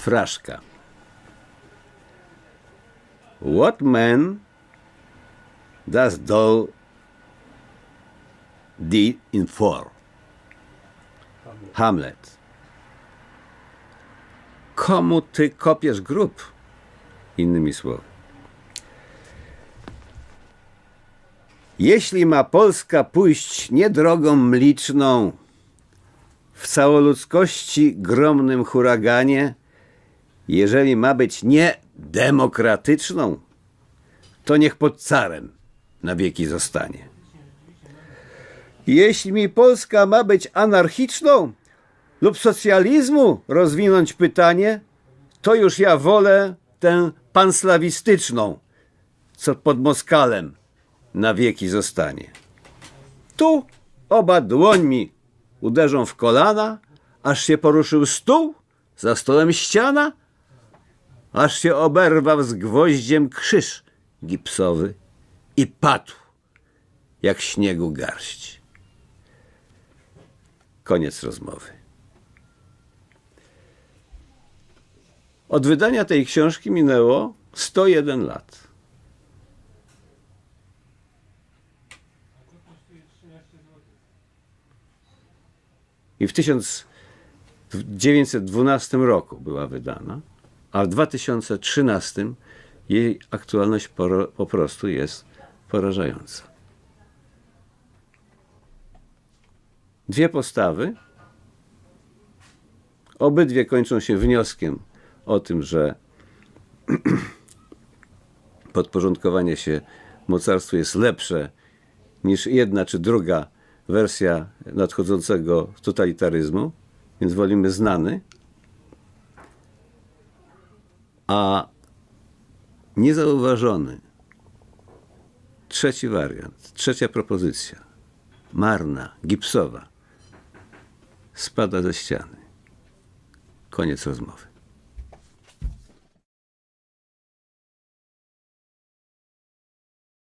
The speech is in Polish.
Fraszka. What man does doll did in four? Hamlet. Komu ty kopiesz grób? Innymi słowy. Jeśli ma Polska pójść nie drogą mliczną, w całoludzkości gromnym huraganie, jeżeli ma być nie demokratyczną, to niech pod carem na wieki zostanie. Jeśli mi Polska ma być anarchiczną lub socjalizmu rozwinąć pytanie, to już ja wolę tę panslawistyczną, co pod Moskalem na wieki zostanie. Tu oba dłońmi uderzą w kolana, aż się poruszył stół, za stołem ściana, aż się oberwał z gwoździem krzyż gipsowy i padł, jak śniegu garść. Koniec rozmowy. Od wydania tej książki minęło 101 lat. I w 1912 roku była wydana, a w 2013 jej aktualność poro- po prostu jest porażająca. Dwie postawy, obydwie kończą się wnioskiem o tym, że podporządkowanie się mocarstwu jest lepsze niż jedna czy druga wersja nadchodzącego totalitaryzmu, więc wolimy znany, a niezauważony trzeci wariant, trzecia propozycja, marna, gipsowa, spada ze ściany. Koniec rozmowy.